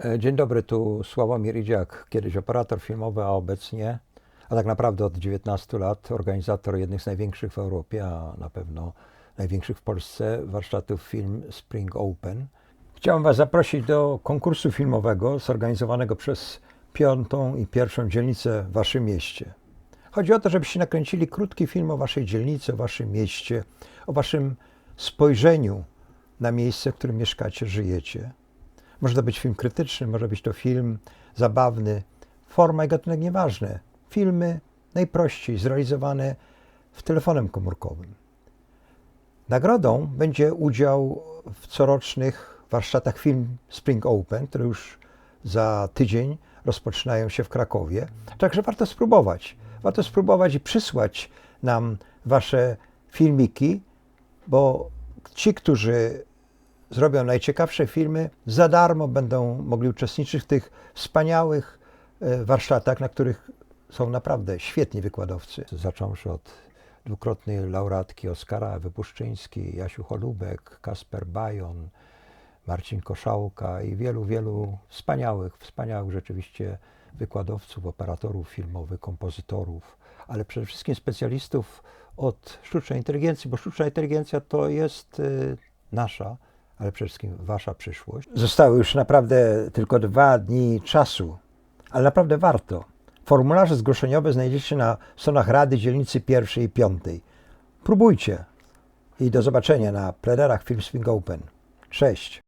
E, Dzień dobry, tu Sławomir Idziak, kiedyś operator filmowy, a obecnie, a tak naprawdę od 19 lat, organizator jednych z największych w Europie, a na pewno największych w Polsce warsztatów Film Spring Open. Chciałem Was zaprosić do konkursu filmowego zorganizowanego przez piątą i pierwszą dzielnicę w Waszym mieście. Chodzi o to, żebyście nakręcili krótki film o Waszej dzielnicy, o Waszym mieście, o Waszym spojrzeniu na miejsce, w którym mieszkacie, żyjecie. Może to być film krytyczny, może być to film zabawny. Forma i gatunek nieważne. Filmy najprościej zrealizowane w telefonem komórkowym. Nagrodą będzie udział w corocznych warsztatach Film Spring Open, które już za tydzień rozpoczynają się w Krakowie. Także warto spróbować. Warto spróbować i przysłać nam Wasze filmiki, bo ci, którzy zrobią najciekawsze filmy, za darmo będą mogli uczestniczyć w tych wspaniałych e, warsztatach, na których są naprawdę świetni wykładowcy. Zacząwszy od dwukrotnej laureatki Oskara Ewy Puszczyńskiej, Jasiu Cholubek, Kasper Bajon, Marcin Koszałka i wielu, wielu wspaniałych, wspaniałych rzeczywiście wykładowców, operatorów filmowych, kompozytorów, ale przede wszystkim specjalistów od sztucznej inteligencji, bo sztuczna inteligencja to jest y, nasza, ale przede wszystkim wasza przyszłość. Zostały już naprawdę tylko dwa dni czasu, ale naprawdę warto. Formularze zgłoszeniowe znajdziecie na stronach Rady Dzielnicy Pierwszej i Piątej. Próbujcie i do zobaczenia na plenerach Film Swing Open. Cześć!